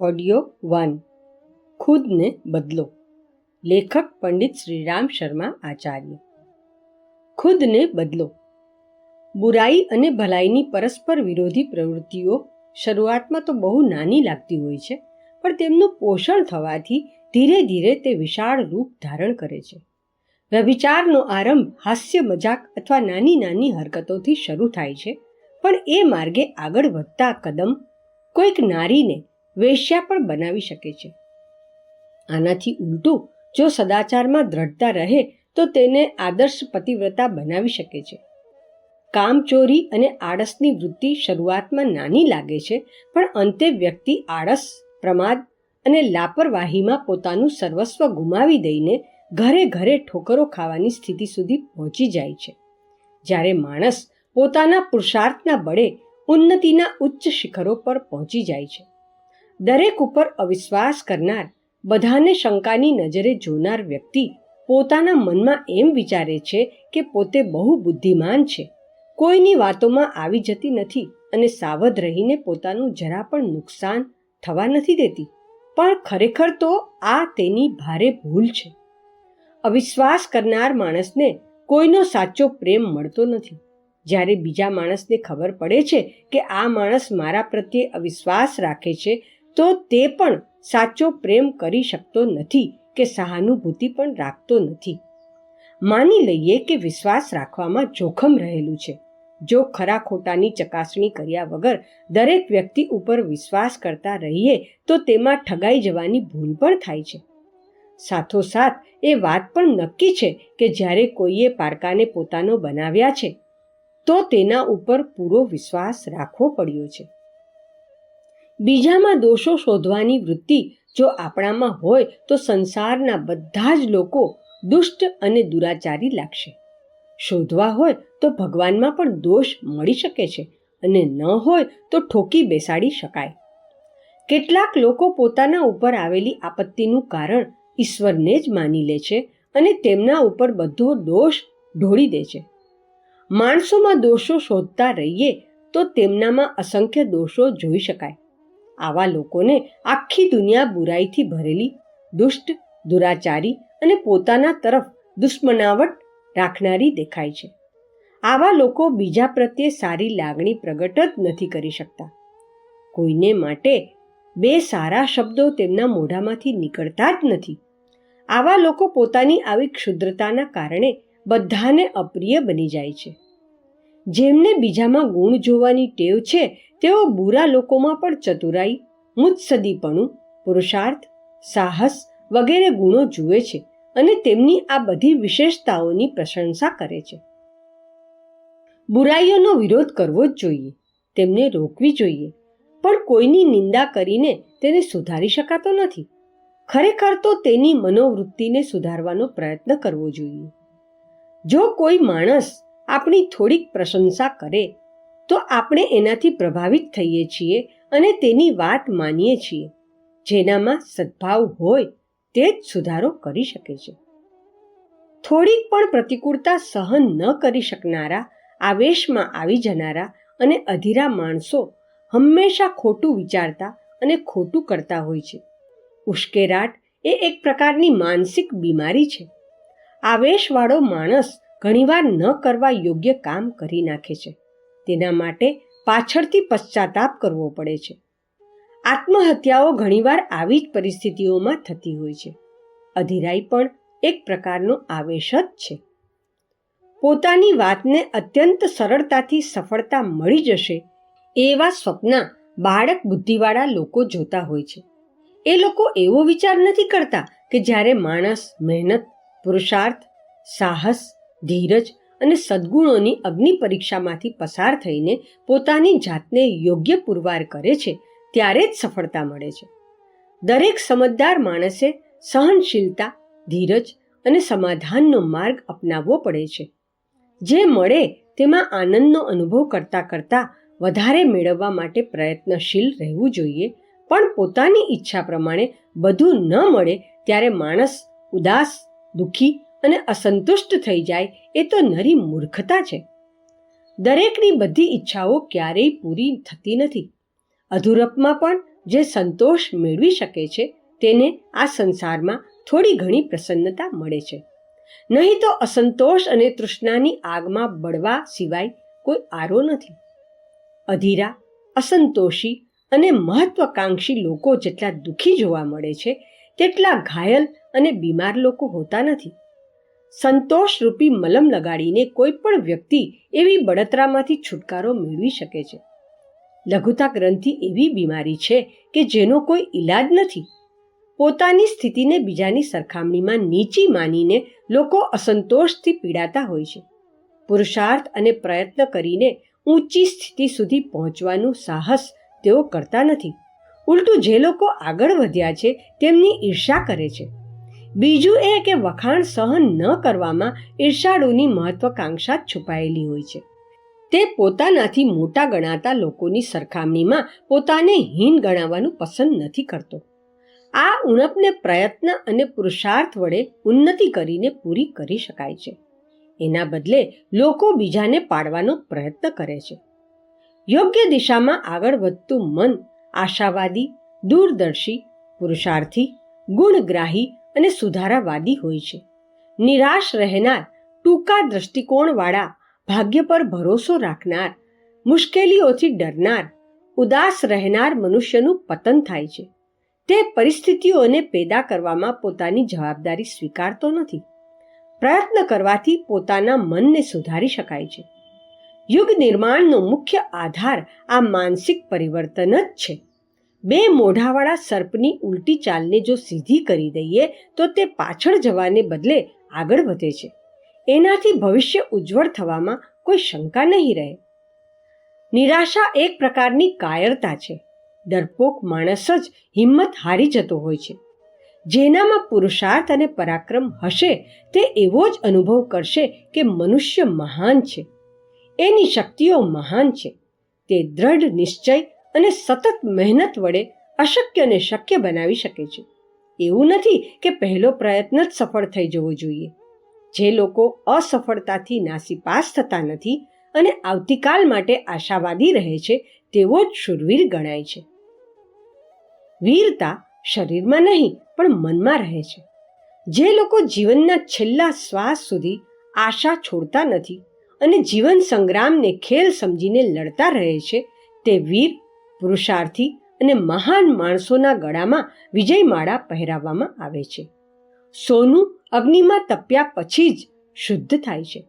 Audio one. ખુદને બદલો. લેખક પંડિત શ્રીરામ શર્મા આચાર્ય. ખુદને બદલો. બુરાઈ અને ભલાઈની પરસ્પર વિરોધી પ્રવૃત્તિઓ શરૂઆતમાં તો બહુ નાની લાગતી હોય છે, પણ તેમનું પોષણ થવાથી ધીરે ધીરે તે વિશાળ રૂપ ધારણ કરે છે. વ્યભિચારનો આરંભ હાસ્ય, મજાક અથવા નાની નાની હરકતોથી શરૂ થાય છે, પણ એ માર્ગે આગળ વધતા કદમ કોઈક નારીને વેશ્યા પણ બનાવી શકે છે. આનાથી ઉલટું, જો સદાચારમાં દ્રઢતા રહે, તો તેને આદર્શ પતિવ્રતા બનાવી શકે છે. કામચોરી અને આળસની વૃત્તિ શરૂઆતમાં નાની લાગે છે, પણ અંતે વ્યક્તિ આળસ, પ્રમાદ અને લાપરવાહીમાં પોતાનું સર્વસ્વ ગુમાવી દઈને ઘરે ઘરે ઠોકરો ખાવાની સ્થિતિ સુધી પહોંચી જાય છે. જ્યારે માણસ પોતાના પુરુષાર્થના બળે ઉન્નતિના ઉચ્ચ શિખરો પર પહોંચી જાય છે. દરેક ઉપર અવિશ્વાસ કરનાર, બધાને શંકાની નજરે જોનાર વ્યક્તિ પોતાના મનમાં એમ વિચારે છે કે પોતે બહુ બુદ્ધિમાન છે. કોઈની વાતોમાં આવી જતી નથી અને સાવધ રહીને પોતાનું જરા પણ નુકસાન થવા નથી દેતી. પણ ખરેખર તો આ તેની ભારે ભૂલ છે. અવિશ્વાસ કરનાર માણસને કોઈનો સાચો પ્રેમ મળતો નથી. જ્યારે બીજા માણસને ખબર પડે છે કે આ માણસ મારા પ્રત્યે અવિશ્વાસ રાખે છે તો તે પણ સાચો પ્રેમ કરી શકતો નથી કે સહાનુભૂતિ પણ રાખતો નથી. માની લઈએ કે વિશ્વાસ રાખવામાં જોખમ રહેલું છે. જો ખરા ખોટાની ચકાસણી કર્યા વગર દરેક વ્યક્તિ ઉપર વિશ્વાસ કરતા રહીએ, તો તેમાં ઠગાઈ જવાની ભૂલ પણ થાય છે. સાથોસાથ, એ વાત પણ નક્કી છે કે જ્યારે કોઈએ પારકાને પોતાનો બનાવ્યા છે, તો તેના ઉપર પૂરો વિશ્વાસ રાખવો પડ્યો છે. બીજામાં દોષો શોધવાની વૃત્તિ જો આપણામાં હોય તો સંસારના બધા જ લોકો દુષ્ટ અને દુરાચારી લાગશે. શોધવા હોય તો ભગવાનમાં પણ દોષ મળી શકે છે અને ન હોય તો ઠોકી બેસાડી શકાય. કેટલાક લોકો પોતાના ઉપર આવેલી આપત્તિનું કારણ ઈશ્વરને જ માની લે છે અને તેમના ઉપર બધો દોષ ઢોળી દે છે. માણસોમાં દોષો શોધતા રહીએ તો તેમનામાં અસંખ્ય દોષો જોઈ શકાય. આવા લોકોને આખી દુનિયા બુરાઈથી ભરેલી, દુષ્ટ, દુરાચારી અને પોતાના તરફ દુશ્મનાવટ રાખનારી દેખાય છે. આવા લોકો બીજા પ્રત્યે સારી લાગણી પ્રગટ જ નથી કરી શકતા. કોઈને માટે બે સારા શબ્દો તેમના મોઢામાંથી નીકળતા જ નથી. આવા લોકો પોતાની આવી ક્ષુદ્રતાના કારણે બધાને અપ્રિય બની જાય છે. જેમને બીજામાં ગુણ જોવાની ટેવ છે, તેઓ બુરા લોકોમાં પણ ચતુરાઈ મુત્સદીપણું પુરુષાર્થ, સાહસ વગેરે ગુણો જુએ છે અને તેમની આ બધી વિશેષતાઓની પ્રશંસા કરે છે. બુરાઈઓનો વિરોધ કરવો જ જોઈએ, તેમને રોકવી જોઈએ, પણ કોઈની નિંદા કરીને તેને સુધારી શકાતો નથી. ખરેખર તો તેની મનોવૃત્તિને સુધારવાનો પ્રયત્ન કરવો જોઈએ. જો કોઈ માણસ આપણી થોડીક પ્રશંસા કરે, તો આપણે એનાથી પ્રભાવિત થઈએ છીએ અને તેની વાત માનીએ છીએ. જેનામાં સદભાવ હોય તે જ સુધારો કરી શકે છે. થોડીક પણ પ્રતિકૂળતા સહન ન કરી શકનારા, આવેશમાં આવી જનારા અને અધીરા માણસો હંમેશા ખોટું વિચારતા અને ખોટું કરતા હોય છે. ઉશ્કેરાટ એ એક પ્રકારની માનસિક બીમારી છે. આવેશવાળો માણસ ઘણીવાર ન કરવા યોગ્ય કામ કરી નાખે છે. તેના માટે પાછળથી પશ્ચાતાપ કરવો પડે છે. આત્મહત્યાઓ ઘણીવાર આવી જ પરિસ્થિતિઓમાં થતી હોય છે. અધિરાઈ પણ એક પ્રકારનો આવેશ જ છે. પોતાની વાતને અત્યંત સરળતાથી સફળતા મળી જશે એવા સ્વપ્ન બાળક બુદ્ધિવાળા લોકો જોતા હોય છે. એ લોકો એવો વિચાર નથી કરતા કે જ્યારે માણસ મહેનત, પુરુષાર્થ, સાહસ ધીરજ અને સદ્ગુણોની અગ્નિ પરીક્ષામાંથી પસાર થઈને પોતાની જાતને યોગ્ય પુરવાર કરે છે, ત્યારે જ સફળતા મળે છે. દરેક સમજદાર માણસે સહનશીલતા, ધીરજ અને સમાધાનનો માર્ગ અપનાવવો પડે છે. જે મળે તેમાં આનંદનો અનુભવ કરતા કરતા વધારે મેળવવા માટે પ્રયત્નશીલ રહેવું જોઈએ, પણ પોતાની ઈચ્છા પ્રમાણે બધું ન મળે ત્યારે માણસ ઉદાસ, દુઃખી અને અસંતુષ્ટ થઈ જાય એ તો નરી મૂર્ખતા છે. દરેકની બધી ઈચ્છાઓ ક્યારેય પૂરી થતી નથી. અધૂરપમાં પણ જે સંતોષ મેળવી શકે છે તેને આ સંસારમાં થોડી ઘણી પ્રસન્નતા મળે છે. નહીં તો અસંતોષ અને તૃષ્ણાની આગમાં બળવા સિવાય કોઈ આરો નથી. અધીરા, અસંતોષી અને મહત્વકાંક્ષી લોકો જેટલા દુઃખી જોવા મળે છે, તેટલા ઘાયલ અને બીમાર લોકો હોતા નથી. સંતોષરૂપી મલમ લગાડીને કોઈ પણ વ્યક્તિ એવી બળતરામાંથી છુટકારો મેળવી શકે છે. લઘુતા ગ્રંથિ એવી બીમારી છે કે જેનો કોઈ ઈલાજ નથી. પોતાની સ્થિતિને બીજાની સરખામણીમાં નીચી માનીને લોકો અસંતોષથી પીડાતા હોય છે. પુરુષાર્થ અને પ્રયત્ન કરીને ઊંચી સ્થિતિ સુધી પહોંચવાનું સાહસ તેઓ કરતા નથી. ઉલટું જે લોકો આગળ વધ્યા છે, તેમની ઈર્ષા કરે છે. બીજું એ કે વખાણ સહન ન કરવામાં ઈર્ષાળુની મહત્વકાંક્ષા છુપાયેલી હોય છે. તે પોતાનાથી મોટા ગણાતા લોકોની સરખામણીમાં પોતાને હીન ગણાવવાનું પસંદ નથી કરતો. આ ઉણપને પ્રયત્ન અને પુરુષાર્થ વડે ઉન્નતિ કરીને પૂરી કરી શકાય છે. એના બદલે લોકો બીજાને પાડવાનો પ્રયત્ન કરે છે. યોગ્ય દિશામાં આગળ વધતું મન આશાવાદી, દૂરદર્શી, પુરુષાર્થી, ગુણગ્રાહી અને સુધારાવાદી હોય છે. નિરાશ રહેનાર, ટૂંકા દ્રષ્ટિકોણવાળા, ભાગ્ય પર ભરોસો રાખનાર, મુશ્કેલીઓથી ડરનાર, ઉદાસ રહેનાર મનુષ્યનું પતન થાય છે. તે પરિસ્થિતિઓને પેદા કરવામાં પોતાની જવાબદારી સ્વીકારતો નથી. પ્રયત્ન કરવાથી પોતાના મનને સુધારી શકાય છે. યુગ નિર્માણનો મુખ્ય આધાર આ માનસિક પરિવર્તન જ છે. બે મોઢાવાળા સર્પની ઉલટી ચાલને જો સીધી કરી દઈએ, તો તે પાછળ જવાને બદલે આગળ વધે છે. એનાથી ભવિષ્ય ઉજ્જવળ થવામાં કોઈ શંકા નહીં રહે. નિરાશા એક પ્રકારની કાયરતા છે. ડરપોક માણસ જ હિંમત હારી જતો હોય છે. જેનામાં પુરુષાર્થ અને પરાક્રમ હશે, તે એવો જ અનુભવ કરશે કે મનુષ્ય મહાન છે. એની શક્તિઓ મહાન છે. તે દ્રઢ નિશ્ચય અને સતત મહેનત વડે અશક્યને શક્ય બનાવી શકે છે. એવું નથી કે પહેલો પ્રયત્ન જ સફળ થઈ જવો જોઈએ. જે લોકો અસફળતાથી નાસીપાસ થતા નથી અને આવતીકાલ માટે આશાવાદી રહે છે તેવો જ શુરવીર ગણાય છે. વીરતા શરીરમાં નહીં, પણ મનમાં રહે છે. જે લોકો જીવનના છેલ્લા શ્વાસ સુધી આશા છોડતા નથી અને જીવન સંગ્રામને ખેલ સમજીને લડતા રહે છે, તે વીર પુરુષાર્થી અને મહાન માણસોના ગળામાં વિજયમાળા પહેરાવવામાં આવે છે. સોનું અગ્નિમાં તપ્યા પછી જ શુદ્ધ થાય છે.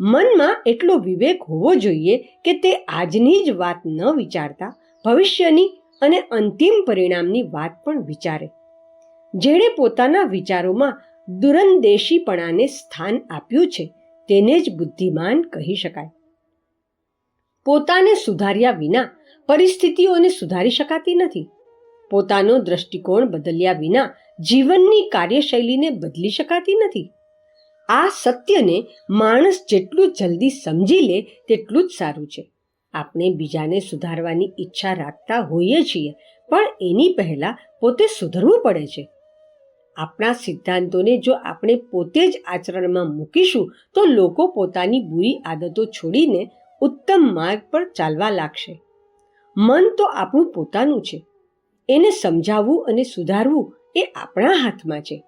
મનમાં એટલો વિવેક હોવો જોઈએ કે તે આજની જ વાત ન વિચારતા, ભવિષ્યની અને અંતિમ પરિણામની વાત પણ વિચારે. જેણે પોતાના વિચારોમાં દુરંદેશીપણાને સ્થાન આપ્યું છે, તેને જ બુદ્ધિમાન કહી શકાય. પોતાને સુધાર્યા વિના પરિસ્થિતિઓને સુધારી શકાતી નથી. પોતાનો દ્રષ્ટિકોણ બદલ્યા વિના જીવનની કાર્યશૈલીને બદલી શકાતી નથી. આ સત્યને માણસ જેટલું જલ્દી સમજી લે તેટલું જ સારું છે. આપણે બીજાને સુધારવાની ઈચ્છા રાખતા હોઈએ છીએ, પણ એની પહેલાં પોતે સુધરવું પડે છે. આપણા સિદ્ધાંતોને જો આપણે પોતે જ આચરણમાં મૂકીશું, તો લોકો પોતાની બુરી આદતો છોડીને ઉત્તમ માર્ગ પર ચાલવા લાગશે. મન તો આપણું પોતાનું છે. એને સમજાવવું અને સુધારવું એ આપણા હાથમાં છે.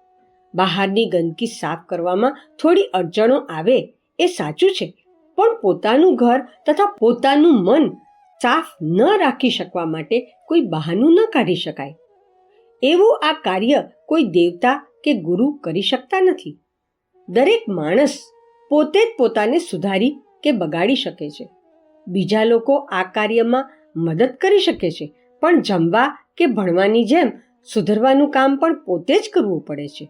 બહારની ગંદકી સાફ કરવામાં થોડી અડચણો આવે એ સાચું છે, પણ પોતાનું ઘર તથા પોતાનું મન સાફ ન રાખી શકવા માટે કોઈ બહાનું ન કાઢી શકાય. એવું આ કાર્ય કોઈ દેવતા કે ગુરુ કરી શકતા નથી. દરેક માણસ પોતે જ પોતાને સુધારી કે બગાડી શકે છે. બીજા લોકો આ કાર્યમાં મદદ કરી શકે છે. પણ જમવા કે ભણવાની જેમ સુધરવાનું કામ પણ પોતે જ કરવું પડે છે.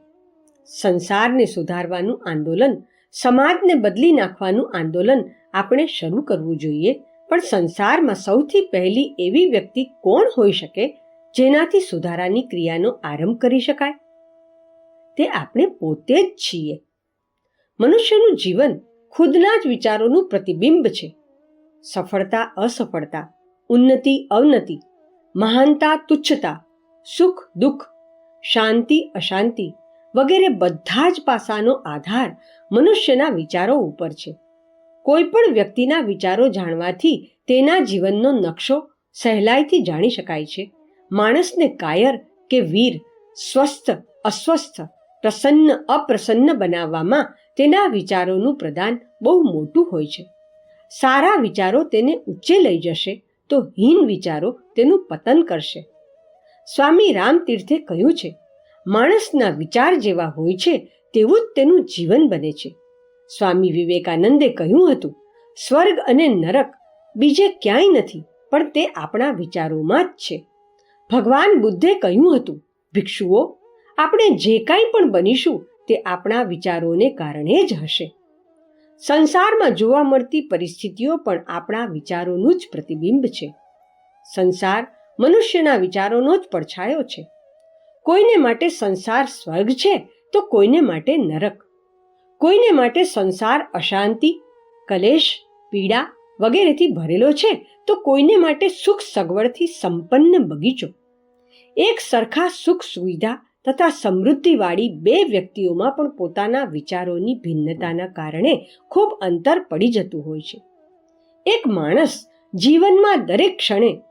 સંસારને સુધારવાનું આંદોલન, સમાજને બદલી નાખવાનું આંદોલન આપણે શરૂ કરવું જોઈએ. પણ સંસારમાં સૌથી પહેલી એવી વ્યક્તિ કોણ હોઈ શકે જેનાથી સુધારાની ક્રિયાનો આરંભ કરી શકાય? તે આપણે પોતે જ છીએ. મનુષ્યનું જીવન ખુદના જ વિચારોનું પ્રતિબિંબ છે. સફળતા, અસફળતા ઉન્નતિ અવનતિ મહાનતા તુચ્છતા સુખ દુઃખ શાંતિ અશાંતિ વગેરે બધા જ પાસાનો આધાર મનુષ્યના વિચારો ઉપર છે. કોઈ પણ વ્યક્તિના વિચારો જાણવાથી તેના જીવનનો નકશો સહેલાઈથી જાણી શકાય છે. માણસને કાયર કે વીર, સ્વસ્થ, અસ્વસ્થ, પ્રસન્ન, અપ્રસન્ન બનાવવામાં તેના વિચારોનું પ્રદાન બહુ મોટું હોય છે. સારા વિચારો તેને ઊંચે લઈ જશે તો હીન વિચારો તેનું પતન કરશે. સ્વામી રામતીર્થે કહ્યું છે, માણસના વિચાર જેવા હોય છે તેવું જ તેનું જીવન બને છે. સ્વામી વિવેકાનંદે કહ્યું હતું, સ્વર્ગ અને નરક બીજે ક્યાંય નથી, પણ તે આપણા વિચારોમાં જ છે. ભગવાન બુદ્ધે કહ્યું હતું, ભિક્ષુઓ, આપણે જે કાંઈ પણ બનીશું તે આપણા વિચારોને કારણે જ હશે. સંસારમાં જોવા મળતી પરિસ્થિતિઓ પણ આપણા વિચારોનું જ પ્રતિબિંબ છે. સંસાર મનુષ્યના વિચારોનો જ પડછાયો છે. કોઈને માટે સંસાર સ્વર્ગ છે તો કોઈને માટે નરક. કોઈને માટે સંસાર અશાંતિ, કલેશ, પીડા વગેરેથી ભરેલો છે તો કોઈને માટે સુખ સગવડથી સંપન્ન બગીચો. એક સરખા સુખ સુવિધા તથા સમૃદ્ધિવાળી બે વ્યક્તિઓમાં પણ પોતાના વિચારોની ભિન્નતાના કારણે ખૂબ અંતર પડી જતું હોય છે. એક માણસ જીવનમાં દરેક ક્ષણે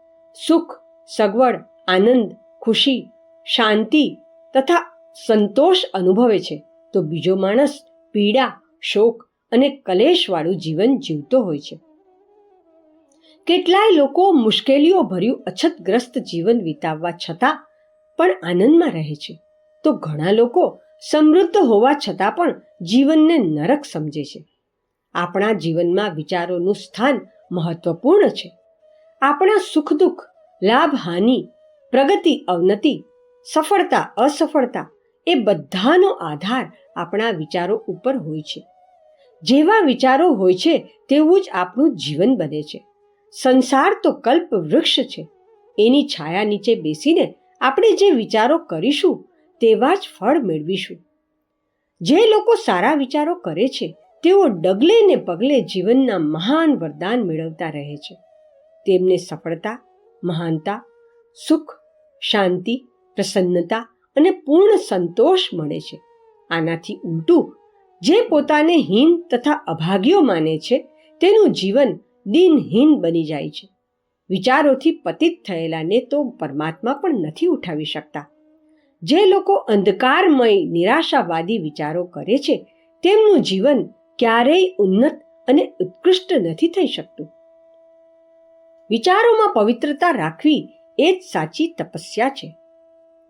સુખ, સગવડ, આનંદ, ખુશી, શાંતિ તથા સંતોષ અનુભવે છે, તો બીજો માણસ પીડા, શોક અને કલેશવાળું જીવન જીવતો હોય છે. કેટલાય લોકો મુશ્કેલીઓ ભર્યું અછતગ્રસ્ત જીવન વિતાવવા છતાં પણ આનંદમાં રહે છે. તો ઘણા લોકો સમૃદ્ધ હોવા છતાં પણ જીવનને નરક સમજે છે. આપણા જીવનમાં વિચારોનું સ્થાન મહત્વપૂર્ણ છે. આપણા સુખ દુઃખ, લાભ, હાનિ, પ્રગતિ, અવનતિ, સફળતા, અસફળતા એ બધાનો આધાર આપણા વિચારો ઉપર હોય છે. જેવા વિચારો હોય છે તેવું જ આપણું જીવન બને છે. સંસાર તો કલ્પ વૃક્ષ છે. એની છાયા નીચે બેસીને આપણે જે વિચારો કરીશું તેવા જ ફળ મેળવીશું. જે લોકો સારા વિચારો કરે છે, તેઓ ડગલે ને પગલે જીવનના મહાન વરદાન મેળવતા રહે છે. તેમને સફળતા, મહાનતા, સુખ, શાંતિ, પ્રસન્નતા અને પૂર્ણ સંતોષ મળે છે. આનાથી ઉલટું, જે પોતાને હીન તથા અભાગ્યો માને છે, તેનું જીવન દિનહીન બની જાય છે. વિચારોથી પતિત થયેલાને તો પરમાત્મા પણ નથી ઉઠાવી શકતા. જે લોકો અંધકારમય, નિરાશાવાદી વિચારો કરે છે, તેમનું જીવન ક્યારેય ઉન્નત અને ઉત્કૃષ્ટ નથી થઈ શકતું. વિચારોમાં પવિત્રતા રાખવી એ જ સાચી તપસ્યા છે.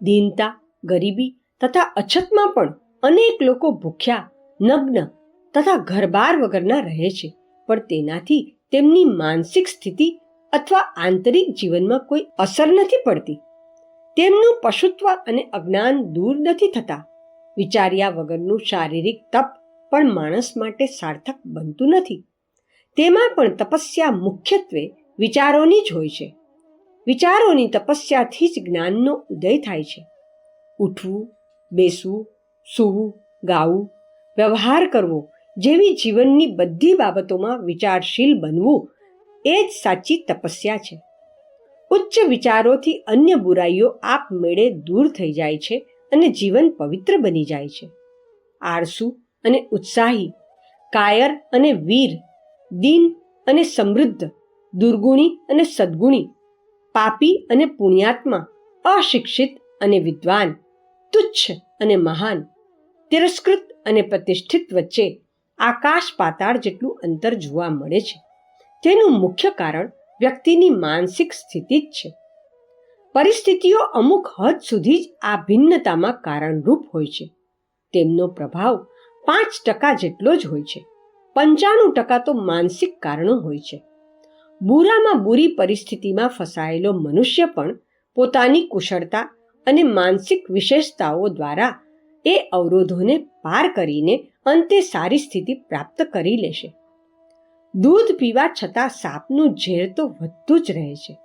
દીનતા, ગરીબી તથા અછતમાં પણ અનેક લોકો ભૂખ્યા, નગ્ન તથા ઘરબાર વગરના રહે છે, પણ તેનાથી તેમની માનસિક સ્થિતિ અથવા આંતરિક જીવનમાં કોઈ અસર નથી પડતી. તેમનું પશુત્વ અને અજ્ઞાન દૂર નથી થતા. વિચાર્યા વગરનું શારીરિક તપ પણ માણસ માટે સાર્થક બનતું નથી. તેમાં પણ તપસ્યા મુખ્યત્વે વિચારોની જ હોય છે. વિચારોની તપસ્યાથી જ જ્ઞાનનો ઉદય થાય છે. ઉઠવું, બેસવું, સૂવું, ગાવું, વ્યવહાર કરવો જેવી જીવનની બધી બાબતોમાં વિચારશીલ બનવું એ જ સાચી તપસ્યા છે. ઉચ્ચ વિચારોથી અન્ય બુરાઈઓ આપમેળે દૂર થઈ જાય છે અને જીવન પવિત્ર બની જાય છે. આળસુ અને ઉત્સાહી, કાયર અને વીર, દીન અને સમૃદ્ધ, દુર્ગુણી અને સદગુણી, પાપી અને પુણ્યાત્મા, અશિક્ષિત અને વિદ્વાન, તુચ્છ અને મહાન, તિરસ્કૃત અને પ્રતિષ્ઠિત વચ્ચે આકાશ પાતાળ જેટલું અંતર જોવા મળે છે. તેનું મુખ્ય કારણ વ્યક્તિની માનસિક સ્થિતિ જ છે. પરિસ્થિતિઓ અમુક હદ સુધી જ આ ભિન્નતામાં કારણરૂપ હોય છે. તેમનો પ્રભાવ પાંચ ટકા જેટલો જ હોય છે. પંચાણું ટકા તો માનસિક કારણો હોય છે. બુરામાં બુરી પરિસ્થિતિમાં ફસાયેલો મનુષ્ય પણ પોતાની કુશળતા અને માનસિક વિશેષતાઓ દ્વારા એ અવરોધોને પાર કરીને અંતે સારી સ્થિતિ પ્રાપ્ત કરી લેશે. દૂધ પીવા છતાં સાપનું ઝેર તો વધતું જ રહે છે.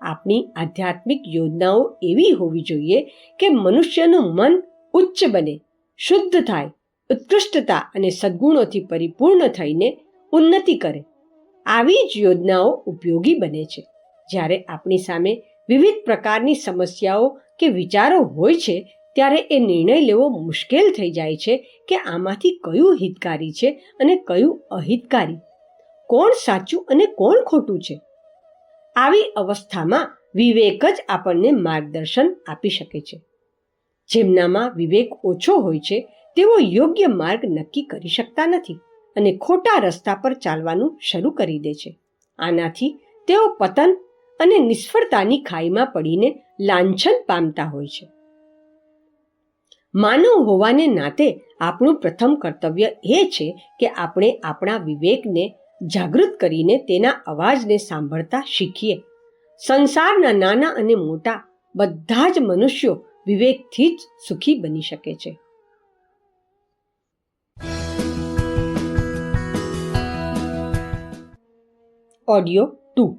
આપણી આધ્યાત્મિક યોજનાઓ એવી હોવી જોઈએ કે મનુષ્યનું મન ઉચ્ચ બને, શુદ્ધ થાય, ઉત્કૃષ્ટતા અને સદ્ગુણોથી પરિપૂર્ણ થઈને ઉન્નતિ કરે. આવી જ યોજનાઓ ઉપયોગી બને છે. જ્યારે આપણી સામે વિવિધ પ્રકારની સમસ્યાઓ કે વિચારો હોય છે, ત્યારે એ નિર્ણય લેવો મુશ્કેલ થઈ જાય છે કે આમાંથી કયું હિતકારી છે અને કયું અહિતકારી. કોણ સાચું અને કોણ ખોટું છે? આવી અવસ્થામાં વિવેક જ આપણને માર્ગદર્શન આપી શકે છે. જેમનામાં વિવેક ઓછો હોય છે, તેઓ યોગ્ય માર્ગ નક્કી કરી શકતા નથી અને ખોટા રસ્તા પર ચાલવાનું શરૂ કરી દે છે. આનાથી તેઓ પતન અને નિષ્ફળતાની ખાઈમાં પડીને લાંછન પામતા હોય છે. માનવ હોવાને નાતે આપણું પ્રથમ કર્તવ્ય એ છે કે આપણે આપણા વિવેકને જાગૃત કરીને તેના અવાજને સાંભળતા શીખીએ. સંસારના નાના અને મોટા બધા જ મનુષ્યો વિવેકથી જ સુખી બની શકે છે. Audio two.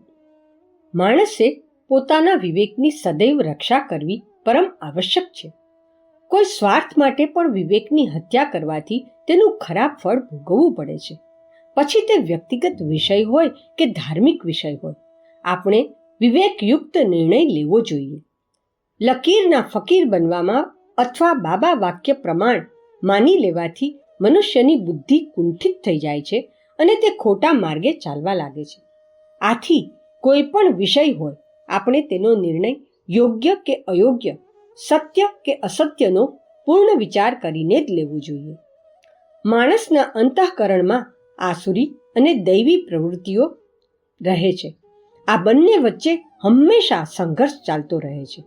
માણસે પોતાના વિવેકની સદૈવ રક્ષા કરવી પરમ આવશ્યક છે. કોઈ સ્વાર્થ માટે પણ વિવેકની હત્યા કરવાથી તેનું ખરાબ ફળ ભોગવવું પડે છે. પછી તે વ્યક્તિગત વિષય હોય કે ધાર્મિક વિષય હોય, આપણે વિવેકયુક્ત નિર્ણય લેવો જોઈએ. લકીરના ફકીર બનવામાં અથવા બાબા વાક્ય પ્રમાણ માની લેવાથી મનુષ્યની બુદ્ધિ કુંઠિત થઈ જાય છે અને તે ખોટા માર્ગે ચાલવા લાગે છે. આથી કોઈ પણ વિષય હોય, આપણે તેનો નિર્ણય યોગ્ય કે અયોગ્ય, સત્ય કે અસત્યનો પૂર્ણ વિચાર કરીને જ લેવો જોઈએ. માણસના અંતઃકરણમાં આસુરી અને દૈવી પ્રવૃત્તિઓ રહે છે. આ બંને વચ્ચે હંમેશા સંઘર્ષ ચાલતો રહે છે.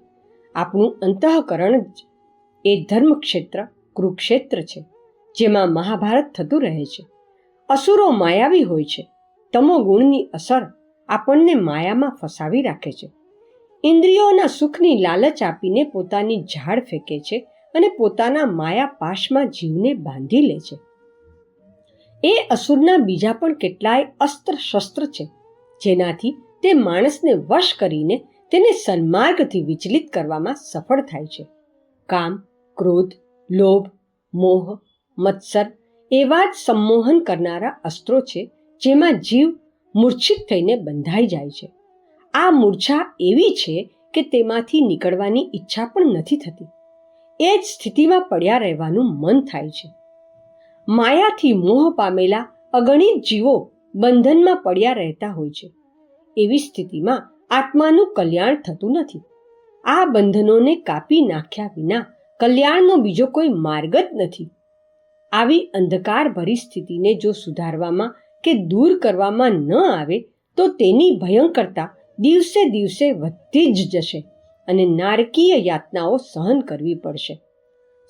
આપણું અંતઃકરણ જ એ ધર્મક્ષેત્ર, કુરુક્ષેત્ર છે, જેમાં મહાભારત થતું રહે છે. અસુરો માયાવી હોય છે. તમો ગુણની અસર આપણને માયામાં ફસાવી રાખે છે. ઇન્દ્રિયોના સુખની લાલચ આપીને પોતાની ઝાડ ફેંકે છે અને પોતાના માયા પાશમાં જીવને બાંધી લે છે. એ અસુરના બીજા પણ કેટલાય અસ્ત્ર શસ્ત્ર છે, જેનાથી તે માણસને વશ કરીને તેને સન્માર્ગથી વિચલિત કરવામાં સફળ થાય છે. કામ, ક્રોધ, લોભ, મોહ, મત્સર એવા જ સંમોહન કરનારા અસ્ત્રો છે, જેમાં જીવ મૂર્છિત થઈને બંધાઈ જાય છે. આ મૂર્છા એવી છે કે તેમાંથી નીકળવાની ઈચ્છા પણ નથી થતી. એ જ સ્થિતિમાં પડ્યા રહેવાનું મન થાય છે. માયાથી મોહ પામેલા અગણિત જીવો બંધનમાં પડ્યા રહેતા હોય છે. એવી સ્થિતિમાં આત્માનું કલ્યાણ થતું નથી. આ બંધનોને કાપી નાખ્યા વિના કલ્યાણનો બીજો કોઈ માર્ગ જ નથી. આવી અંધકાર ભરી સ્થિતિને જો સુધારવામાં કે દૂર કરવામાં ન આવે, તો તેની ભયંકરતા દિવસે દિવસે વધતી જ જશે અને નારકીય યાતનાઓ સહન કરવી પડશે.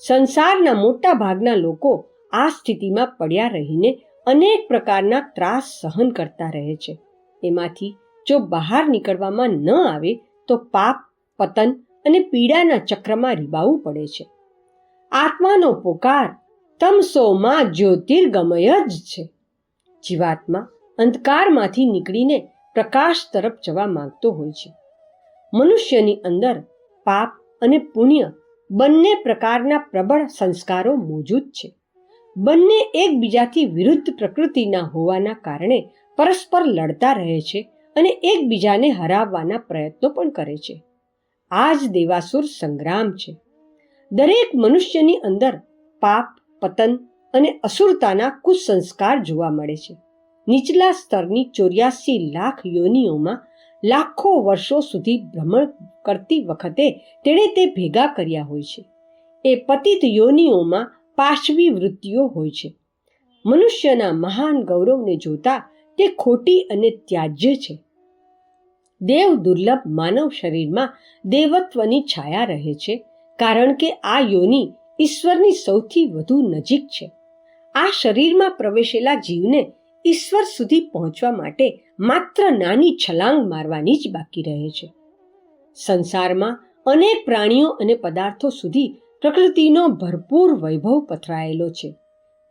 સંસારના મોટા ભાગના લોકો આ સ્થિતિમાં પડ્યા રહીને અનેક પ્રકારના ત્રાસ સહન કરતા રહે છે. એમાંથી જો બહાર નીકળવામાં ન આવે, તો પાપ, પતન અને પીડાના ચક્રમાં રીબાવું પડે છે. આત્માનો પોકાર તમસોમાં જ્યોતિર્ગમય જ છે. જીવાત્મા અંધકારમાંથી નીકળીને પ્રકાશ તરફ જવા માંગતો હોય છે. મનુષ્યની અંદર પાપ અને પુણ્ય બંને પ્રકારના પ્રબળ સંસ્કારો મોજૂદ છે. બંને એકબીજાથી વિરુદ્ધ પ્રકૃતિના હોવાના કારણે પરસ્પર લડતા રહે છે અને એકબીજાને હરાવવાના પ્રયત્નો પણ કરે છે. આ જ દેવાસુર સંગ્રામ છે. દરેક મનુષ્યની અંદર પાપ, પતન અને અસુરતાના કુસંસ્કાર જોવા મળે છે. નીચલા સ્તરની ચોર્યાસી લાખ યોનિઓમાં લાખો વર્ષો સુધી ભ્રમણ કરતી વખતે તેણે તે ભેગા કર્યા હોય છે. એ પતિત યોનિઓમાં પાશવી વૃત્તિઓ હોય છે. મનુષ્યના મહાન ગૌરવને જોતા તે ખોટી અને ત્યાજ્ય છે. દેવ દુર્લભ માનવ શરીરમાં દેવત્વની છાયા રહે છે, કારણ કે આ યોનિ ઈશ્વરની સૌથી વધુ નજીક છે. આ શરીરમાં પ્રવેશેલા જીવને ઈશ્વર સુધી પહોંચવા માટે માત્ર નાની છલાંગ મારવાની જ બાકી રહે છે. સંસારમાં અનેક પ્રાણીઓ અને પદાર્થો સુધી પ્રકૃતિનો ભરપૂર વૈભવ પથરાયેલો છે.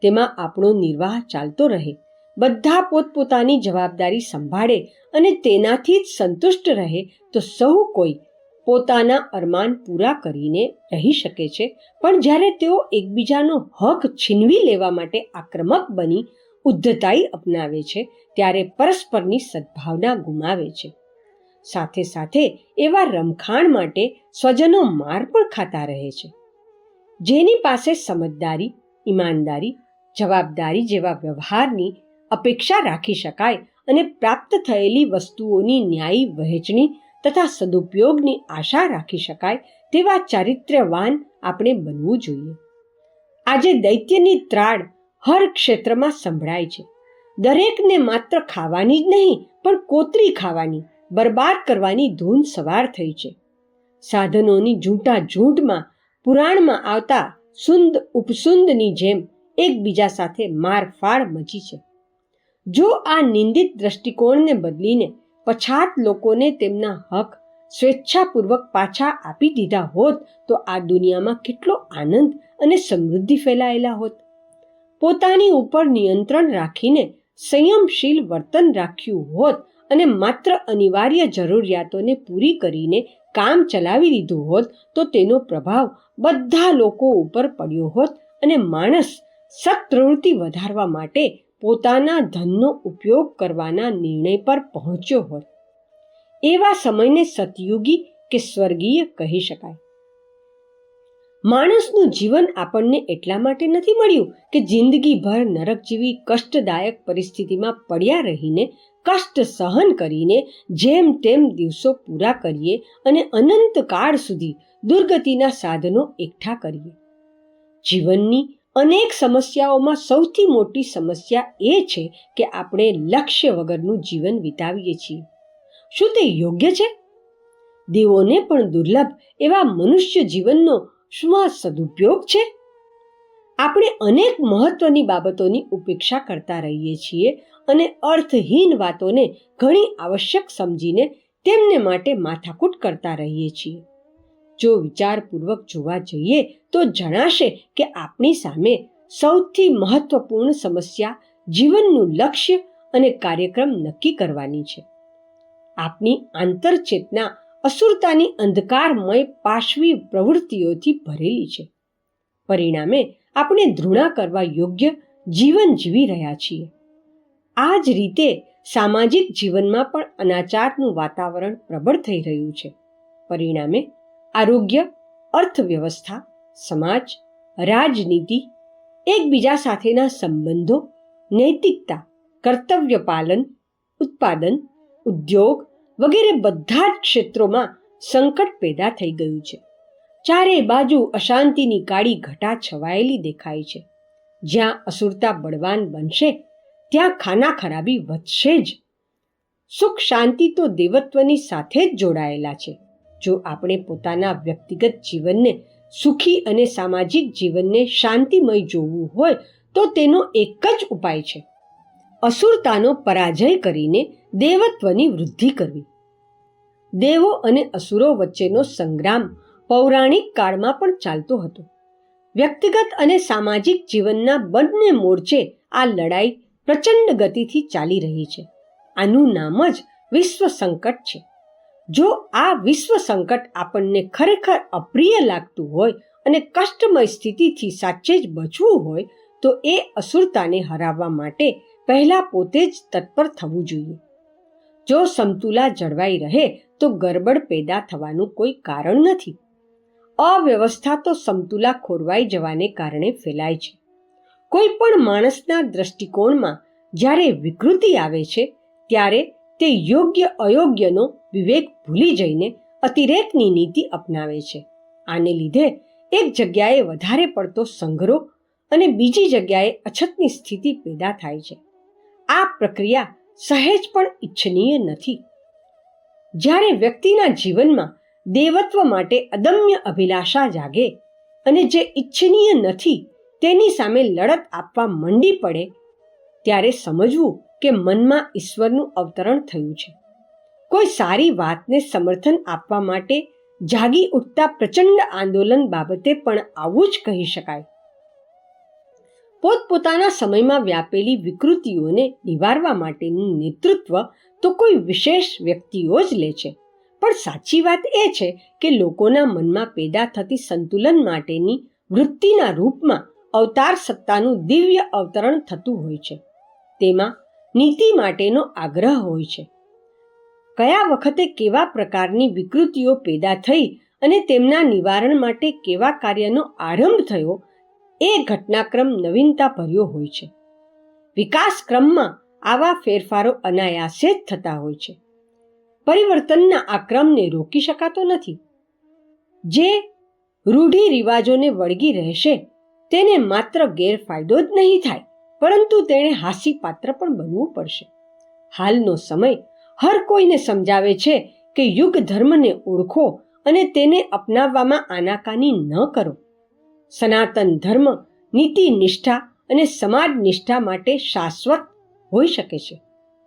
તેમાં આપણો નિર્વાહ ચાલતો રહે, બધા પોતપોતાની જવાબદારી સંભાળે અને તેનાથી જ સંતુષ્ટ રહે, તો સૌ કોઈ પોતાના અરમાન પૂરા કરીને રહી શકે છે. પણ જ્યારે તેઓ એકબીજાનો હક છીનવી લેવા માટે આક્રમક બની, ઉદ્ધતાઈ અપનાવે છે, ત્યારે પરસ્પરની સદભાવના ગુમાવે છે. સાથે સાથે એવા રમખાણ માટે સ્વજનો માર પણ ખાતા રહે છે. જેની પાસે સમજદારી, ઈમાનદારી, જવાબદારી જેવા વ્યવહારની અપેક્ષા રાખી શકાય અને પ્રાપ્ત થયેલી વસ્તુઓની ન્યાયી વહેંચણી તથા સદુપયોગની આશા રાખી શકાય તેવા ચારિત્ર્યવાન આપણે બનવું જોઈએ. આજે દૈત્યની ત્રાડ હર ક્ષેત્રમાં સંભળાય છે. દરેકને માત્ર ખાવાની જ નહીં, પણ કોતરી ખાવાની, બરબાદ કરવાની ધૂન સવાર થઈ છે. સાધનોની ઝૂંટા ઝૂંટમાં પુરાણમાં આવતા સુંદ ઉપસુંદની જેમ એકબીજા સાથે મારફાડ મચી છે. જો આ નિંદિત દ્રષ્ટિકોણને બદલીને પછાત લોકોને તેમના હક સ્વેચ્છાપૂર્વક પાછા આપી દીધા હોત, તો આ દુનિયામાં કેટલો આનંદ અને સમૃદ્ધિ ફેલાયેલા હોત. પોતાની ઉપર નિયંત્રણ રાખીને સંયમશીલ વર્તન રાખ્યું હોત અને માત્ર અનિવાર્ય જરૂરિયાતોને પૂરી કરીને કામ ચલાવી લીધું હોત, તો તેનો પ્રભાવ બધા લોકો ઉપર પડ્યો હોત અને માણસ સત્પ્રવૃત્તિ વધારવા માટે પોતાના ધનનો ઉપયોગ કરવાના નિર્ણય પર પહોંચ્યો હોત. એવા સમયને સતયુગી કે સ્વર્ગીય કહી શકાય. માણસનું જીવન આપણને એટલા માટે નથી મળ્યું કે જિંદગીભર નરક જેવી કષ્ટદાયક પરિસ્થિતિમાં પડ્યા રહીને કષ્ટ સહન કરીને જેમ તેમ દિવસો પૂરા કરીએ અને અનંત કાળ સુધી દુર્ગતિના સાધનો એકઠા કરીએ. જીવનની અનેક સમસ્યાઓમાં સૌથી મોટી સમસ્યા એ છે કે આપણે લક્ષ્ય વગરનું જીવન વિતાવીએ છીએ. શું તે યોગ્ય છે? દેવોને પણ દુર્લભ એવા મનુષ્ય જીવનનો શું સદુપયોગ છે? આપણે અનેક મહત્વની બાબતોની ઉપેક્ષા કરતા રહીએ છીએ અને અર્થહીન વાતોને ઘણી આવશ્યક સમજીને તેમને માટે માથાકૂટ કરતા રહીએ છીએ. જો વિચારપૂર્વક જોવા જઈએ તો જણાશે કે આપણી સામે સૌથી મહત્વપૂર્ણ સમસ્યા જીવનનું લક્ષ્ય અને કાર્યક્રમ નક્કી કરવાની છે. આપણી આંતરચેતના અસુરતાની અંધકારમય પાશવી પ્રવૃત્તિઓથી ભરેલી છે. પરિણામે આપણે ધૃણા કરવા યોગ્ય જીવન જીવી રહ્યા છીએ. આ જ રીતે સામાજિક જીવનમાં પણ અનાચારનું વાતાવરણ પ્રબળ થઈ રહ્યું છે. પરિણામે આરોગ્ય, અર્થવ્યવસ્થા, સમાજ, રાજનીતિ, એકબીજા સાથેના સંબંધો, નૈતિકતા, કર્તવ્ય પાલન, ઉત્પાદન, ઉદ્યોગ વગેરે બધા જ ક્ષેત્રોમાં સંકટ પેદા થઈ ગયું છે. ચારે બાજુ અશાંતિની કાળી ઘટા છવાયેલી દેખાય છે. જ્યાં અસુરતા બળવાન બનશે ત્યાં ખાના ખરાબી વધશે જ. સુખ શાંતિ તો દેવત્વની સાથે જ જોડાયેલા છે. જો આપણે પોતાના વ્યક્તિગત જીવનને સુખી અને સામાજિક જીવનને શાંતિમય જોવું હોય, તો તેનો એક જ ઉપાય છે. અસુરતાનો પરાજય કરીને દેવત્વની વૃદ્ધિ કરવી. દેવો અને અસુરો વચ્ચેનો સંગ્રામ પૌરાણિક કાળમાં પણ ચાલતો હતો. વ્યક્તિગત અને સામાજિક જીવનના બંને મોરચે આ લડાઈ પ્રચંડ ગતિથી ચાલી રહી છે. આનું નામ જ વિશ્વ સંકટ છે. જો આ વિશ્વ સંકટ આપણને ખરેખર અપ્રિય લાગતું હોય અને કષ્ટમય સ્થિતિથી સાચે જ બચવું હોય, તો એ અસુરતાને હરાવવા માટે પહેલા પોતે જ તત્પર થવું જોઈએ. જો સમતુલા જળવાઈ રહે, તો ગરબડ પેદા થવાનું કોઈ કારણ નથી. અવ્યવસ્થા તો સમતુલા ખોરવાઈ જવાને કારણે ફેલાય છે. કોઈ પણ માણસના દ્રષ્ટિકોણમાં જ્યારે વિકૃતિ આવે છે, ત્યારે તે યોગ્ય અયોગ્યનો વિવેક ભૂલી જઈને અતિરેકની નીતિ અપનાવે છે. આને લીધે એક જગ્યાએ વધારે પડતો સંગ્રહ અને બીજી જગ્યાએ અછતની સ્થિતિ પેદા થાય છે. આ પ્રક્રિયા સહેજ પણ ઈચ્છનીય નથી. જ્યારે વ્યક્તિના જીવનમાં દેવત્વ માટે અદમ્ય અભિલાષા જાગે અને જે ઈચ્છનીય નથી તેની સામે લડત આપવા મંડી પડે, ત્યારે સમજવું કે મનમાં ઈશ્વરનું અવતરણ થયું છે. કોઈ સારી વાતને સમર્થન આપવા માટે જાગી ઉઠતા પ્રચંડ આંદોલન બાબતે પણ આવું જ કહી શકાય. પોતપોતાના સમયમાં વ્યાપેલી વિકૃતિઓને નિવારવા માટેનું નેતૃત્વ તો કોઈ વિશેષ વ્યક્તિઓ જ લે છે. પણ સાચી વાત એ છે કે લોકોના મનમાં પેદા થતી સંતુલન માટેની વૃત્તિના રૂપમાં અવતાર સત્તાનું દિવ્ય અવતરણ થતું હોય છે. તેમાં નીતિ માટેનો આગ્રહ હોય છે. કયા વખતે કેવા પ્રકારની વિકૃતિઓ પેદા થઈ અને તેમના નિવારણ માટે કેવા કાર્યનો આરંભ થયો એ ઘટનાક્રમ નવીનતા ભર્યો હોય છે. વિકાસ ક્રમમાં આવા ફેરફારો અનાયાસે જ થતા હોય છે. પરિવર્તનના આ ક્રમને રોકી શકાતો નથી. જે રૂઢિ રિવાજોને વળગી રહેશે તેને માત્ર ગેરફાયદો જ નહીં થાય, પરંતુ તેણે હાસી પાત્ર પણ બનવું પડશે. હાલનો સમય હર કોઈને સમજાવે છે કે યુગ ધર્મને ઓળખો અને તેને અપનાવવામાં આનાકાની ન કરો. સનાતન ધર્મ, નીતિ નિષ્ઠા અને સમાજ નિષ્ઠા માટે શાશ્વત હોઈ શકે છે,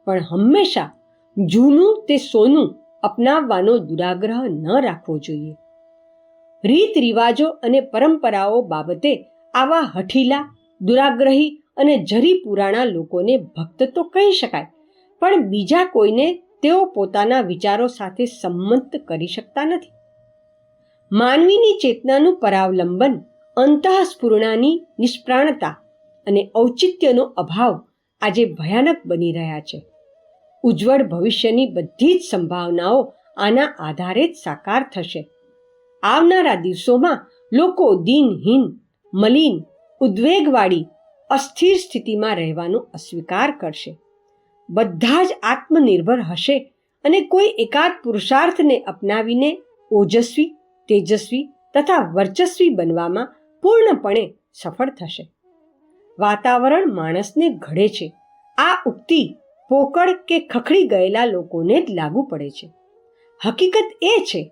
પણ હંમેશા જૂનું તે સોનું અપનાવવાનો દુરાગ્રહ ન રાખવો જોઈએ. રીત રિવાજો અને પરંપરાઓ બાબતે આવા હઠીલા, દુરાગ્રહી અને જરી પુરાણા લોકોને ભક્ત તો કહી શકાય, પણ બીજા કોઈને તેઓ પોતાના વિચારો સાથે સંમત કરી શકતા નથી. માનવીની ચેતનાનું પરાવલંબન, અંતઃસ્ફૂર્ણાની નિષ્પ્રાણતા અને ઔચિત્યનો અભાવ આજે ભયાનક બની રહ્યા છે. ઉજ્જવળ ભવિષ્યની બધી જ સંભાવનાઓ આના આધારે જ સાકાર થશે. આવનારા દિવસોમાં લોકો દિનહીન મલિન, ઉદ્વેગવાળી, અસ્થિર સ્થિતિમાં રહેવાનો અસ્વીકાર કરશે. બધા જ આત્મનિર્ભર હશે અને કોઈ એકાદ પુરુષાર્થને અપનાવીને ઓજસ્વી, તેજસ્વી તથા વર્ચસ્વી બનવામાં પૂર્ણપણે સફળ થશે. વાતાવરણ માણસને ઘડે છે. આ ઉક્તિ પોકળ કે ખખડી ગયેલા લોકોને જ લાગુ પડે છે. હકીકત એ છે,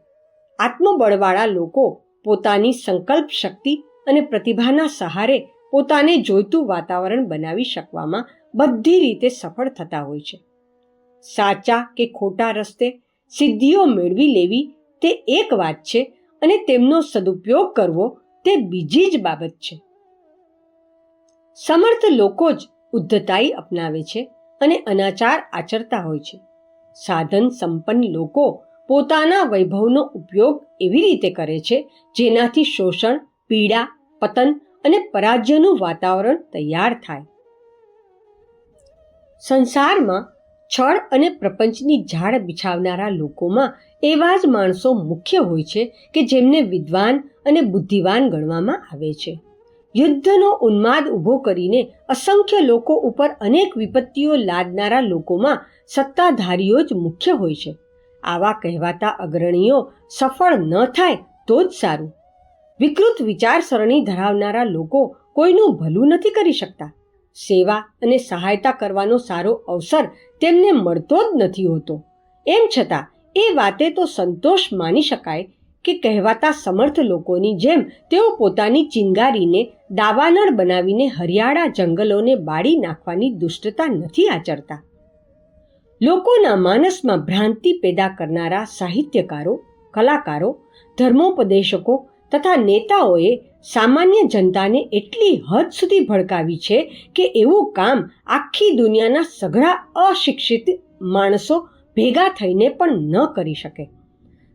આત્મબળવાળા લોકો પોતાની સંકલ્પ શક્તિ અને પ્રતિભાના સહારે પોતાને જોઈતું વાતાવરણ બનાવી શકવામાં બધી રીતે સફળ થતા હોય છે. સાચા કે ખોટા રસ્તે સિદ્ધિઓ મેળવી લેવી તે એક વાત છે અને તેમનો સદુપયોગ કરવો તે બીજી જ બાબત છે. સમર્થ લોકો જ ઉદ્ધતાઈ અપનાવે છે અને અનાચાર આચરતા હોય છે. સાધન સંપન્ન લોકો પોતાના વૈભવનો ઉપયોગ એવી રીતે કરે છે જેનાથી શોષણ, પીડા પતન અને પરાજ્યનું વાતાવરણ તૈયાર થાય. સંસારમાં છળ અને પ્રપંચની ઝાડ બિછાવનારા લોકોમાં એવા જ માણસો મુખ્ય હોય છે કે જેમને વિદ્વાન અને બુદ્ધિવાન ગણવામાં આવે છે. યુદ્ધનો ઉન્માદ ઊભો કરીને અસંખ્ય લોકો ઉપર અનેક વિપત્તિઓ લાદનારા લોકોમાં સત્તાધારીઓ જ મુખ્ય હોય છે. આવા કહેવાતા અગ્રણીઓ સફળ ન થાય તો જ સારું. વિકૃત વિચારસરણી ધરાવનારા લોકો કોઈનું ભલું નથી કરી શકતા. સેવા અને સહાયતા કરવાનો સારો અવસર તેમને મળતો જ નથી હોતો. એમ છતાં, એ વાતે તો સંતોષ માની શકાય કે કહેવાતા સમર્થ લોકોની જેમ તેઓ પોતાની ચિંગારીને દાવાનળ બનાવીને હરિયાળા જંગલોને બાળી નાખવાની દુષ્ટતા નથી આચરતા. લોકોના માનસમાં ભ્રાંતિ પેદા કરનારા સાહિત્યકારો, કલાકારો, ધર્મોપદેશકો તથા નેતાઓએ સામાન્ય જનતાને એટલી હદ સુધી ભડકાવી છે કે એવું કામ આખી દુનિયાના સઘળા અશિક્ષિત માણસો ભેગા થઈને પણ ન કરી શકે.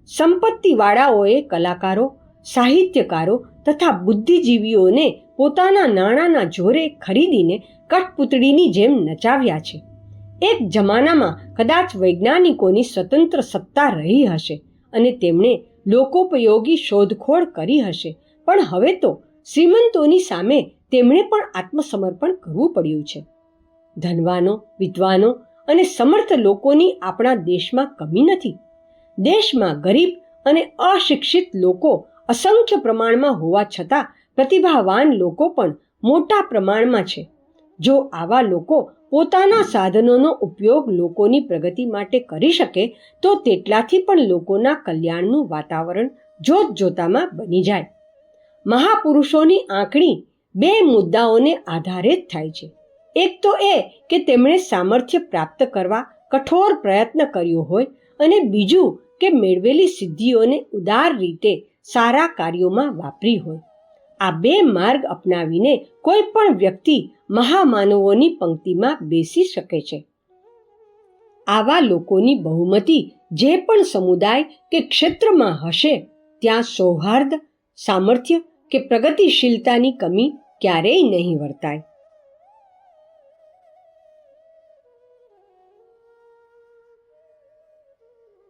સંપત્તિવાળાઓએ કલાકારો, સાહિત્યકારો તથા બુદ્ધિજીવીઓને પોતાના નાણાંના જોરે ખરીદીને કઠપૂતળીની જેમ નચાવ્યા છે. એક જમાનામાં કદાચ વૈજ્ઞાનિકોની સ્વતંત્ર સત્તા રહી હશે અને તેમણે લોકોપયોગી શોધખોળ કરી હશે. પણ હવે તો શ્રીમંતોની સામે તેમણે પણ આત્મસમર્પણ કરવું પડ્યું છે. ધનવાનો, વિદ્વાનો અને સમર્થ લોકોની આપણા દેશમાં કમી નથી. દેશમાં ગરીબ અને અશિક્ષિત લોકો અસંખ્ય પ્રમાણમાં હોવા છતાં પ્રતિભાવાન લોકો પણ મોટા પ્રમાણમાં છે. જો આવા લોકો પોતાના સાધનોનો ઉપયોગ લોકોની પ્રગતિ માટે કરી શકે તો તેટલાથી પણ લોકોના કલ્યાણનું વાતાવરણ જોત જોતામાં બની જાય. મહાપુરુષોની આંકણી બે મુદ્દાઓને આધારે જ થાય છે. એક તો એ કે તેમણે સામર્થ્ય પ્રાપ્ત કરવા કઠોર પ્રયત્ન કર્યો હોય અને બીજું કે મેળવેલી સિદ્ધિઓને ઉદાર રીતે સારા કાર્યોમાં વાપરી હોય. આ બે માર્ગ અપનાવીને કોઈ પણ વ્યક્તિ મહામાનવોની પંક્તિમાં બેસી શકે છે. આવા લોકોની બહુમતી જે પણ સમુદાય કે ક્ષેત્રમાં હશે, ત્યાં સૌહાર્દ, સામર્થ્ય કે પ્રગતિશીલતાની કમી ક્યારેય નહીં વર્તાય.